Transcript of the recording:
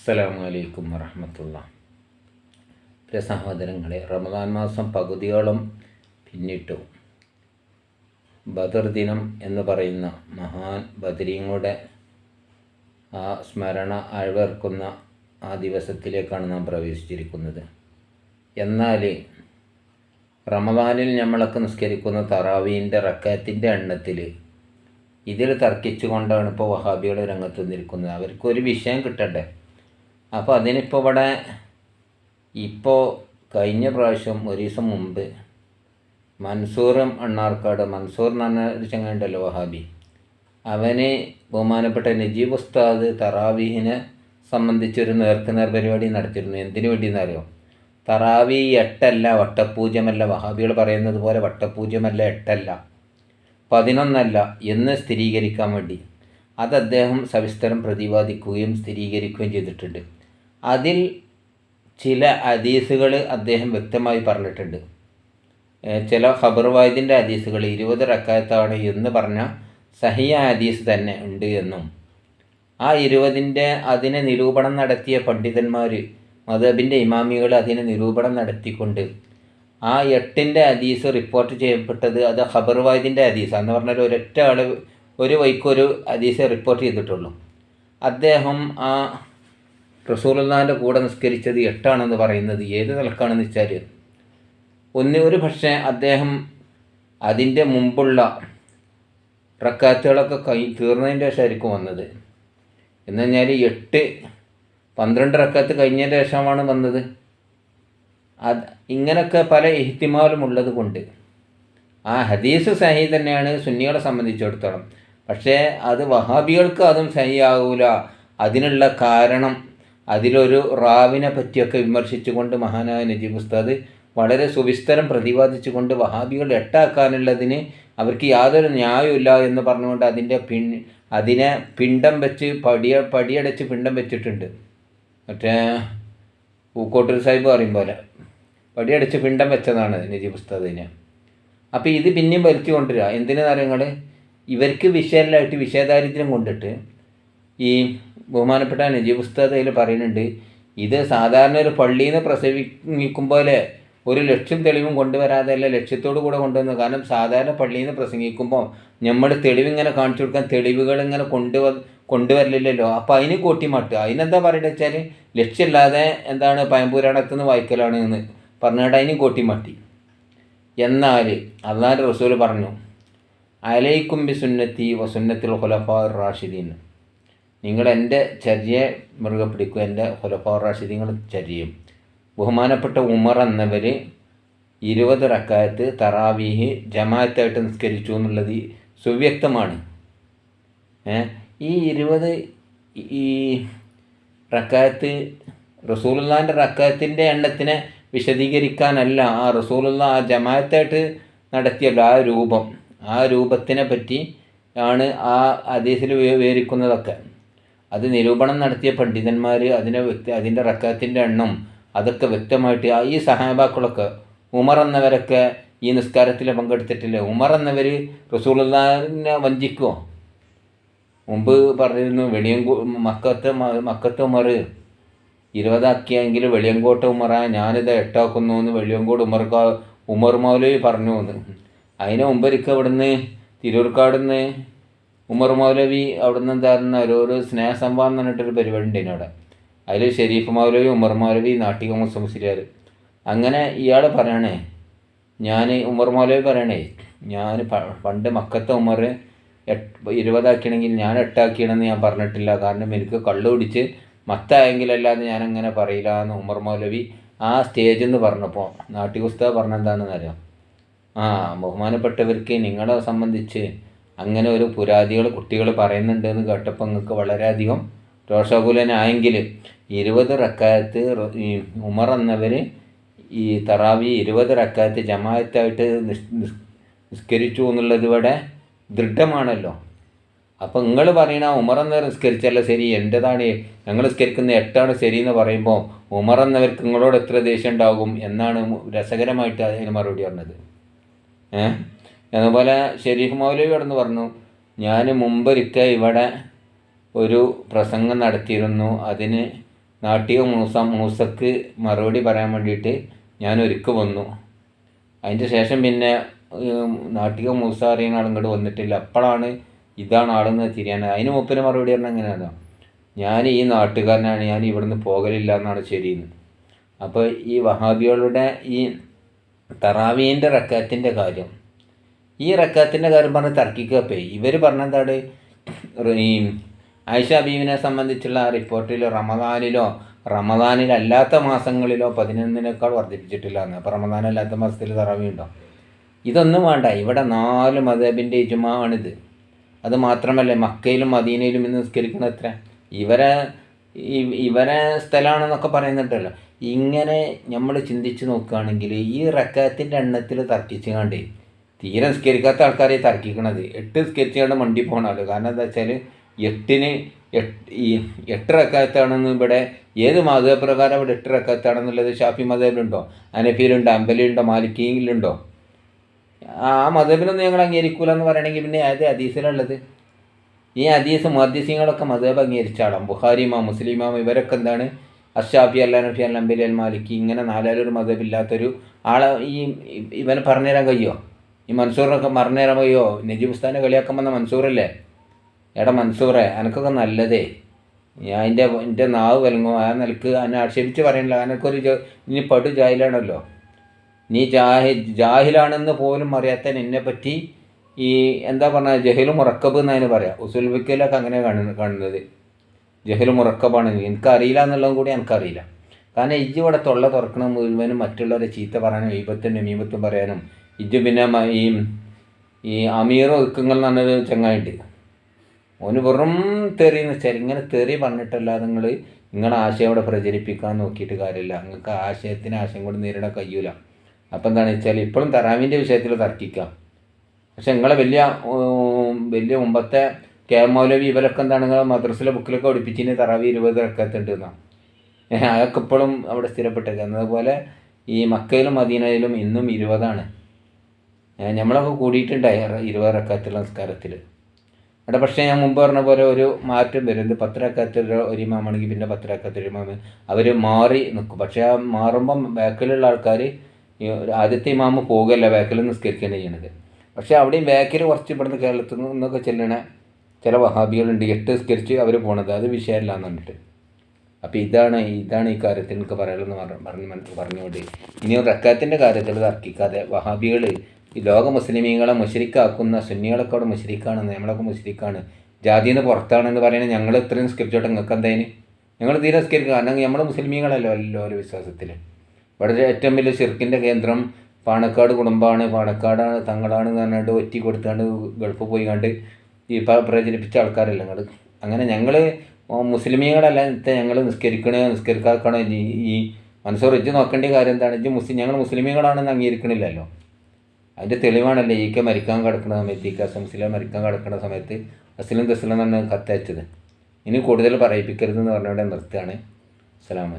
അസ്സലാമു അലൈക്കും വറഹമത്തുള്ള. പ്രിയ സഹോദരങ്ങളെ റമദാൻ മാസം പകുതിയോളം പിന്നിട്ടു. ബദർ ദിനം എന്ന് പറയുന്ന മഹാൻ ബദരീങ്ങളുടെ ആ സ്മരണ അഴവേർക്കുന്ന ആ ദിവസത്തിലേക്കാണ് നാം പ്രവേശിച്ചിരിക്കുന്നത്. എന്നാൽ റമദാനിൽ നമ്മളൊക്കെ നിസ്കരിക്കുന്ന തറാവീന്റെ റക്കാത്തിന്റെ എണ്ണത്തിൽ ഇതിൽ തർക്കിച്ചുകൊണ്ടാണ് ഇപ്പോൾ വഹാബികൾ രംഗത്ത് വന്നിരിക്കുന്നത്. അവർക്കൊരു വിഷയം കിട്ടണ്ടേ? അപ്പോൾ അതിനിപ്പോൾ ഇവിടെ ഇപ്പോൾ കഴിഞ്ഞ പ്രാവശ്യം ഒരു ദിവസം മുമ്പ് മൻസൂറും അണ്ണാർക്കാട് മൻസൂർ എന്ന് പറഞ്ഞ ഒരു ചങ്ങണ്ടല്ലോ വഹാബി. അവന് ബഹുമാനപ്പെട്ട നജീബ് ഉസ്താദ് തറാവീഹിനെ സംബന്ധിച്ചൊരു നേർക്കുനേർ പരിപാടി നടത്തിയിരുന്നു. എന്തിനു വേണ്ടിയെന്നറിയോ തറാവി എട്ടല്ല വട്ടപൂജ്യമല്ല വഹാബികൾ പറയുന്നത് പോലെ വട്ടപൂജ്യമല്ല എട്ടല്ല പതിനൊന്നല്ല എന്ന് സ്ഥിരീകരിക്കാൻ വേണ്ടി. അത് അദ്ദേഹം സവിസ്തരം പ്രതിപാദിക്കുകയും സ്ഥിരീകരിക്കുകയും ചെയ്തിട്ടുണ്ട്. അതിൽ ചില ഹദീസുകൾ അദ്ദേഹം വ്യക്തമായി പറഞ്ഞിട്ടുണ്ട്. ചില ഖബർ വായിദിന്റെ ഹദീസുകൾ ഇരുപത് റക്കായത്താണ് എന്ന് പറഞ്ഞ സഹിയ ഹദീസ് തന്നെ ഉണ്ട് എന്നും. ആ ഇരുപതിന്റെ അതിനെ നിരൂപണം നടത്തിയ പണ്ഡിതന്മാർ മധബിന്റെ ഇമാമികൾ അതിനെ നിരൂപണം നടത്തിക്കൊണ്ട് ആ എട്ടിന്റെ ഹദീസ് റിപ്പോർട്ട് ചെയ്യപ്പെട്ടത് അത് ഖബർ വായിദിന്റെ ഹദീസ്. എന്ന് പറഞ്ഞാൽ ഒരൊറ്റ ആൾ ഒരു വൈക്കൊരു ഹദീസ് റിപ്പോർട്ട് ചെയ്തിട്ടുള്ളൂ. അദ്ദേഹം ആ റസൂലുള്ളാഹിന്റെ കൂടെ നിസ്കരിച്ചത് എട്ടാണെന്ന് പറയുന്നത് ഏത് നിലക്കാണെന്ന് വെച്ചാൽ ഒന്ന് ഒരു പക്ഷേ അദ്ദേഹം അതിന്റെ മുമ്പുള്ള റക്കാത്തുകളൊക്കെ കൈ തീർന്നതിന്റെ ശേഷമായിരിക്കും വന്നത്. എന്ന് പറഞ്ഞാൽ എട്ട് പന്ത്രണ്ട് റക്കാത്ത് കഴിഞ്ഞതിന്റെ ശേഷമാണ് വന്നത്. അത് ഇങ്ങനൊക്കെ പല ഇഹ്തിമാലും ഉള്ളത് കൊണ്ട് ആ ഹദീസ് സഹി തന്നെയാണ് സുന്നികളെ സംബന്ധിച്ചിടത്തോളം. പക്ഷേ അത് വഹാബികൾക്ക് അതും സഹി ആകൂല അതിനുള്ള കാരണം അതിലൊരു റാവിനെ പറ്റിയൊക്കെ വിമർശിച്ചുകൊണ്ട് മഹാനായ നജീബ് ഉസ്താദ് വളരെ സുവിസ്തരം പ്രതിപാദിച്ചുകൊണ്ട് വഹാബികൾ എട്ടാക്കാനുള്ളതിന് അവർക്ക് യാതൊരു ന്യായമില്ല എന്ന് പറഞ്ഞുകൊണ്ട് അതിന്റെ പിൻ അതിനെ പിണ്ടം വെച്ച് പടിയ പടിയടച്ച് പിണ്ടം വെച്ചിട്ടുണ്ട്. മറ്റേ പൂക്കോട്ടൂർ സാഹിബ് പറയും പോലെ. പടിയടച്ച് പിണ്ടം വെച്ചതാണ് നജീബ് ഉസ്താദിനെ. അപ്പോൾ ഇത് പിന്നെയും വലിച്ചു കൊണ്ടുവരിക. എന്തിനാ നിങ്ങൾ ഇവർക്ക് വിഷയമല്ലായിട്ട് വിഷയദാരിദ്ര്യം കൊണ്ടിട്ട് ഈ ബഹുമാനപ്പെട്ട അതിൽ പറയുന്നുണ്ട് ഇത് സാധാരണ ഒരു പള്ളിയിൽ നിന്ന് പ്രസംഗിക്കും പോലെ ഒരു ലക്ഷ്യം തെളിവും കൊണ്ടുവരാതെ അല്ല ലക്ഷ്യത്തോടു കൂടെ കൊണ്ടുവന്നു കാരണം സാധാരണ പള്ളിയിൽ നിന്ന് പ്രസംഗിക്കുമ്പോൾ നമ്മൾ തെളിവ് ഇങ്ങനെ കാണിച്ചു കൊടുക്കാൻ തെളിവുകൾ ഇങ്ങനെ കൊണ്ടുവ കൊണ്ടുവരില്ലല്ലോ അപ്പോൾ അതിന് കൂട്ടിമാട്ടുക അതിനെന്താ പറയുന്നത് വെച്ചാൽ ലക്ഷ്യമില്ലാതെ എന്താണ് പയമ്പുരാണത്തിൽ നിന്ന് വായിക്കലാണ് എന്ന് പറഞ്ഞിട്ട് അതിന് കൂട്ടിമാട്ടി എന്നാൽ അള്ളാഹ് റസൂൽ പറഞ്ഞു അലൈക്കും ബി സുന്നത്തി വസുന്നത്തിൽ ഹുലഫാ റാഷിദീൻ. നിങ്ങൾ എന്റെ ചര്യയെ മുറുകെ പിടിക്കും എന്റെ ഹുലഫാ നിങ്ങൾ ചര്യയും. ബഹുമാനപ്പെട്ട ഉമർ എന്നവർ ഇരുപത് റക്കായത്ത് തറാവീഹ് ജമാഅത്തായിട്ട് നിസ്കരിച്ചു എന്നുള്ളത് സുവ്യക്തമാണ്. ഈ ഇരുപത് ഈ റക്കായത്ത് റസൂലുള്ളാന്റെ റക്കായത്തിന്റെ എണ്ണത്തിനെ വിശദീകരിക്കാനല്ല ആ റസൂലുള്ള ആ ജമാഅത്തായിട്ട് നടത്തിയല്ലോ ആ രൂപം. ആ രൂപത്തിനെ പറ്റി ആണ് ആ ഹദീസിൽ വിവരിക്കുന്നതൊക്കെ. അത് നിരൂപണം നടത്തിയ പണ്ഡിതന്മാർ അതിനെ വ്യക്തി അതിന്റെ റക്കാത്തിന്റെ എണ്ണം അതൊക്കെ വ്യക്തമായിട്ട് ഈ സഹാബാക്കളൊക്കെ ഉമർ എന്നവരൊക്കെ ഈ നിസ്കാരത്തിൽ പങ്കെടുത്തിട്ടില്ല? ഉമർ എന്നവർ റസൂലിനെ വഞ്ചിക്കുമോ മുമ്പ് പറഞ്ഞിരുന്നു വെളിയങ്കോ മക്കത്ത് മക്കത്ത് ഉമർ ഇരുപതാക്കിയെങ്കിൽ വെളിയങ്കോട്ട് ഉമറ ഞാനിത് എട്ടാക്കുന്നു എന്ന് വെളിയങ്കോട് ഉമർ ഉമർ മൗലവി പറഞ്ഞു എന്ന് അതിന് മുമ്പൊരിക്കൽ ഇവിടുന്ന് തിരൂർക്കാട് നിന്ന് ഉമർ മൗലവി അവിടുന്ന് എന്തായിരുന്ന ഓരോരോ സ്നേഹസംവാദം എന്ന് പറഞ്ഞിട്ടൊരു പരിപാടി ഉണ്ടായിരുന്നു അവിടെ. അതിൽ ഷെരീഫ് മൗലവി ഉമർ മൗലവി നാട്ടിക മുസ്ലിയാർ അങ്ങനെ ഇയാൾ പറയണേ ഞാൻ ഉമർ മൗലവി പറയണേ ഞാൻ പണ്ട് മക്കത്തെ ഉമർ ഇരുപതാക്കിയാണെങ്കിൽ ഞാൻ എട്ടാക്കിയണമെന്ന് ഞാൻ പറഞ്ഞിട്ടില്ല. കാരണം എനിക്ക് കള്ളു പിടിച്ച് മത്തായെങ്കിലല്ലാതെ ഞാനങ്ങനെ പറയില്ല എന്ന് ഉമർ മൗലവി ആ സ്റ്റേജിൽ നിന്ന് പറഞ്ഞപ്പോൾ നാട്ടികുസ്ത പറഞ്ഞെന്താണെന്ന് അറിയാം? ആ ബഹുമാനപ്പെട്ടവർക്ക് നിങ്ങളെ സംബന്ധിച്ച് അങ്ങനെ ഒരു പുരാതികൾ കുട്ടികൾ പറയുന്നുണ്ട് എന്ന് കേട്ടപ്പോൾ നിങ്ങൾക്ക് വളരെയധികം രോഷാകുലനായെങ്കിൽ ഇരുപത് റക്കായത്ത് ഈ ഉമർ എന്നവർ ഈ തറാവി ഇരുപത് റക്കായത്ത് ജമായത്തായിട്ട് നിസ്കരിച്ചു എന്നുള്ളത് ഇവിടെ ദൃഢമാണല്ലോ. അപ്പോൾ നിങ്ങൾ പറയണ ഉമർ എന്നവർ നിസ്കരിച്ചല്ല ശരി എന്റെതാണ് ഞങ്ങൾ നിസ്കരിക്കുന്ന എട്ടാണ് ശരി എന്ന് പറയുമ്പോൾ ഉമർ എന്നവർക്ക് നിങ്ങളോട് എത്ര ദേഷ്യം ഉണ്ടാകും എന്നാണ് രസകരമായിട്ട് അതിന് മറുപടി പറഞ്ഞത്. ഏഹ് അതുപോലെ ഷെരീഫ് മൗലവി കടന്ന് പറഞ്ഞു ഞാൻ മുമ്പൊരിക്കൽ ഇവിടെ ഒരു പ്രസംഗം നടത്തിയിരുന്നു. അതിന് നാട്ടിക മൂസ മൂസക്ക് മറുപടി പറയാൻ വേണ്ടിയിട്ട് ഞാൻ ഒരുക്ക് വന്നു. അതിന്റെ ശേഷം പിന്നെ നാട്ടിക മൂസ അറിയുന്ന ആൾ ഇങ്ങോട്ട് വന്നിട്ടില്ല. അപ്പോഴാണ് ഇതാണ് ആളെന്ന് തിരിയാൻ. അതിന് മുപ്പിന് മറുപടി പറഞ്ഞാൽ എങ്ങനെയാണോ ഞാൻ ഈ നാട്ടുകാരനാണ്. ഞാൻ ഇവിടുന്ന് പോകലില്ല എന്നാണ് ശരിയെന്ന് അപ്പോൾ ഈ വഹാബികളുടെ ഈ തറാവീന്റെ റക്കാത്തിന്റെ കാര്യം ഈ റക്കാത്തിന്റെ കാര്യം പറഞ്ഞ് തർക്കിക്കപ്പേ ഇവർ പറഞ്ഞെന്താണ്? ഈ ആയിഷ ബീവിനെ സംബന്ധിച്ചുള്ള റിപ്പോർട്ടിലോ റമദാനിലോ റമദാനിലല്ലാത്ത മാസങ്ങളിലോ പതിനൊന്നിനേക്കാൾ വർദ്ധിപ്പിച്ചിട്ടില്ല എന്ന് അപ്പോൾ റമദാനല്ലാത്ത മാസത്തിൽ തറവിയുണ്ടോ ഇതൊന്നും വേണ്ട. ഇവിടെ നാല് മതേബിന്റെ ഇജുമാണിത് അത് മാത്രമല്ല മക്കയിലും മദീനയിലും ഇന്ന് നിസ്കരിക്കുന്ന എത്ര? ഇവരെ ഇവരെ സ്ഥലമാണെന്നൊക്കെ പറയുന്നുണ്ടല്ലോ. ഇങ്ങനെ നമ്മൾ ചിന്തിച്ച് നോക്കുകയാണെങ്കിൽ ഈ റക്കാത്തിന്റെ എണ്ണത്തിൽ തർക്കിച്ച് കണ്ടേ തീരെ നിസ്കരിക്കാത്ത ആൾക്കാരെ തർക്കിക്കണത്. എട്ട് നിസ്കരിച്ചുകൊണ്ട് മണ്ടി പോകണ കാരണം എന്താ വെച്ചാൽ എട്ടിന് എട്ട് ഈ ഇവിടെ ഏത് മാതൃക പ്രകാരം ഇവിടെ റക്കാത്താണെന്നുള്ളത് ഷാഫി മതേബിലുണ്ടോ അനഫിയിലുണ്ടോ? അമ്പലിയിലുണ്ടോ മാലിക്കിയിലുണ്ടോ? ആ മതേബിലൊന്നും ഞങ്ങൾ അംഗീകരിക്കൂല എന്ന് പറയണമെങ്കിൽ പിന്നെ ഏത് ഹദീസിലുള്ളത് ഈ ഹദീസ് മദ്യസിങ്ങളൊക്കെ മതേബ് അംഗീകരിച്ച ആളാണ്. ബുഖാരി ഇമാം മുസ്ലിം ഇമാം ഇവരൊക്കെ എന്താണ്? അഷാഫി അല്ല നഫി അല്ല അമ്പലി അൽ മാലിക്കി ഇങ്ങനെ നാലാലൊരു മതേബില്ലാത്തൊരു ആളെ ഈ ഇവന് പറഞ്ഞുതരാൻ കഴിയുമോ ഈ മൻസൂറിനൊക്കെ പറഞ്ഞുതരാൻ കഴിയുമോ നജീബ് ഉസ്താനെ കളിയാക്കാൻ മൻസൂറല്ലേ? എടാ മൻസൂറെ എനിക്കൊക്കെ നല്ലതേ. ഞാൻ എന്റെ എന്റെ നാവ് വലങ്ങും ആ നിലയ്ക്ക് എന്നെ ആക്ഷേപിച്ച് പറയണില്ല. അനക്കൊരു ഇനി പടു ജാഹിലാണല്ലോ. നീ ജാഹി ജാഹിലാണെന്ന് പോലും അറിയാത്ത എന്നെ പറ്റി ഈ എന്താ പറഞ്ഞ ജഹലു മുറക്കബ് എന്നതിന് പറയാം. ഉസുൽബിക്കലൊക്കെ അങ്ങനെ കാണുന്നത് കാണുന്നത്. ജഹലു മുറക്കബാണ്. എനിക്കറിയില്ല എന്നുള്ളതും കൂടി എനിക്കറിയില്ല. കാരണം ഇജ്ജ് ഇവിടെ തൊള്ള തുറക്കണ മുഴുവനും മറ്റുള്ളവരെ ചീത്ത പറയാനും ഈപത്തും നമീപത്തും പറയാനും ഇജ്ജ് പിന്നെ ഈ ഈ അമീർ ഒതുക്കങ്ങൾ എന്ന് പറഞ്ഞൊരു ചങ്ങായിട്ട് ഓന് വെറും തെറി എന്ന് വെച്ചാൽ ഇങ്ങനെ തെറി പറഞ്ഞിട്ടല്ലാതെ നിങ്ങൾ നിങ്ങളുടെ ആശയം അവിടെ പ്രചരിപ്പിക്കാൻ നോക്കിയിട്ട് കാര്യമില്ല. നിങ്ങൾക്ക് ആശയത്തിന് ആശയം കൊണ്ട് നേരിടാൻ കഴിയൂല. അപ്പം എന്താണെന്ന് വെച്ചാൽ ഇപ്പോഴും തറാവിന്റെ വിഷയത്തിൽ തർക്കിക്കാം. പക്ഷെ നിങ്ങളെ വലിയ വലിയ മുമ്പത്തെ കെ മൗലവി ഇവരൊക്കെ എന്താണ് നിങ്ങളെ മദ്രസിലെ ബുക്കിലൊക്കെ പഠിപ്പിച്ചിന് തറാവി ഇരുപത് ഇറക്കത്തുണ്ട് എന്നാണ് അതൊക്കെ ഇപ്പോഴും അവിടെ സ്ഥിരപ്പെട്ടേക്കുക അതുപോലെ ഈ മക്കയിലും മദീനയിലും ഇന്നും ഇരുപതാണ്. നമ്മളൊക്കെ കൂടിയിട്ടുണ്ടായി ഇരുപത് ഇറക്കത്തുള്ള നിസ്കാരത്തിൽ അവിടെ പക്ഷേ ഞാൻ മുമ്പ് പറഞ്ഞ പോലെ ഒരു മാറ്റം വരും. ഇത് പത്തിരക്കത്തിൽ ഒരു ഇമാമാണെങ്കിൽ പിന്നെ പത്തിരക്കത്തിൽ ഇമാമ്. അവർ മാറി നിൽക്കും പക്ഷേ ആ മാറുമ്പം ബാക്കിലുള്ള ആൾക്കാർ ആദ്യത്തെ ഇമാമ് പോകല്ല ബാക്കിൽ നിസ്കരിക്കുകയാണ് ചെയ്യണത്. പക്ഷേ അവിടെയും ബാക്കിൽ കുറച്ച് ഇവിടുന്ന് കേരളത്തിൽ നിന്നൊക്കെ ചെല്ലണ ചില വഹാബികളുണ്ട്. എട്ട് നിസ്കരിച്ച് അവർ പോണത്. അത് വിഷയമല്ല എന്ന് പറഞ്ഞിട്ട്. അപ്പോൾ ഇതാണ് ഇതാണ് ഈ കാര്യത്തിൽ എനിക്ക് പറയാനുള്ളതെന്ന് പറഞ്ഞു പറഞ്ഞു പറഞ്ഞുകൊണ്ട്. ഇനി റക്കാത്തിന്റെ കാര്യത്തിൽ തർക്കിക്കാതെ വഹാബികൾ ഈ ലോക മുസ്ലിമീങ്ങളെ മുഷരിക്കാക്കുന്ന സുന്നികളൊക്കെ മുഷരിക്കാണെന്ന് നമ്മളൊക്കെ മുഷരിക്കാണ്. ജാതിയിൽ നിന്ന് പുറത്താണെന്ന് പറയുന്നത് ഞങ്ങൾ ഇത്രയും നിസ്കരിച്ചോട്ടെ നിങ്ങൾക്ക് ഞങ്ങൾ തീരെ സ്കരിക്കുക കാരണം നമ്മൾ മുസ്ലിമീങ്ങളല്ലോ എല്ലാ ഒരു വിശ്വാസത്തിൽ ഇവിടെ ഏറ്റവും വലിയ ഷിർക്കിന്റെ കേന്ദ്രം പാണക്കാട് കുടുംബമാണ് പാണക്കാടാണ് തങ്ങളാണ് പറഞ്ഞുകൊണ്ട് ഒറ്റി കൊടുത്താണ്ട് ഗൾഫ് പോയി കണ്ട് ഈ പ്രചരിപ്പിച്ച ആൾക്കാരല്ല ഞങ്ങൾ അങ്ങനെ ഞങ്ങൾ മുസ്ലിമീങ്ങളല്ല ഞങ്ങൾ നിസ്കരിക്കണേ നിസ്കരിക്കാക്കണോ ഈ മനസ്സോർ നോക്കേണ്ട കാര്യം എന്താണ്? വെച്ചാൽ മുസ്ലിം ഞങ്ങൾ മുസ്ലിമീങ്ങളാണെന്ന് അംഗീകരിക്കണില്ലല്ലോ. അതിന്റെ തെളിവാണല്ലേ ഈ കെ മരിക്കാൻ കിടക്കുന്ന സമയത്ത് ഈ കസം മുസ്ലിം മരിക്കാൻ കിടക്കുന്ന സമയത്ത് അസ്ലം തസ്ലം എന്നാണ് കത്തയച്ചത്. ഇനി കൂടുതൽ പറയിപ്പിക്കരുതെന്ന് പറഞ്ഞുകൊണ്ട് നിർത്തുകയാണ്. അസ്സലാമു അലൈക്കും.